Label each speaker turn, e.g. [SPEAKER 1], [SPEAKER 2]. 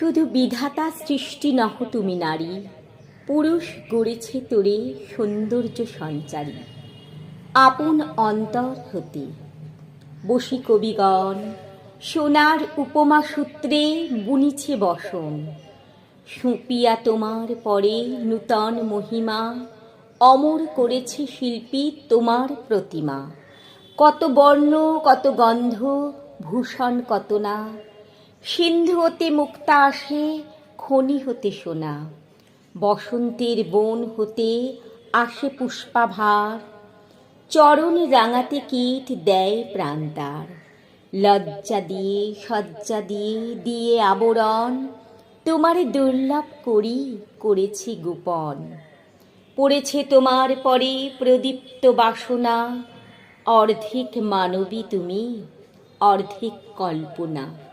[SPEAKER 1] শুধু বিধাতা সৃষ্টি নহ তুমি নারী, পুরুষ গড়েছে তোরে সৌন্দর্য সঞ্চারী। আপন অন্তর হতে, বসি কবিগণ, সোনার উপমা সূত্রে বুনিছে বসন। সুপিয়া তোমার পরে নূতন মহিমা, অমর করেছে শিল্পী তোমার প্রতিমা। কত বর্ণ, কত গন্ধ, ভূষণ কত না সিন্ধু হতে মুক্তা আসে, খনি হতে সোনা। বসন্তের বন হতে আসে পুষ্পাভার। চরণ রাঙাতে কীট দেয় প্রান্তার লজ্জা দিয়ে সজ্জা দিয়ে দিয়ে আবরণ। তোমার দুর্লভ করি, করেছি গোপন। পড়েছে তোমার পরে প্রদীপ্ত বাসনা। অর্ধেক মানবী তুমি, অর্ধেক কল্পনা।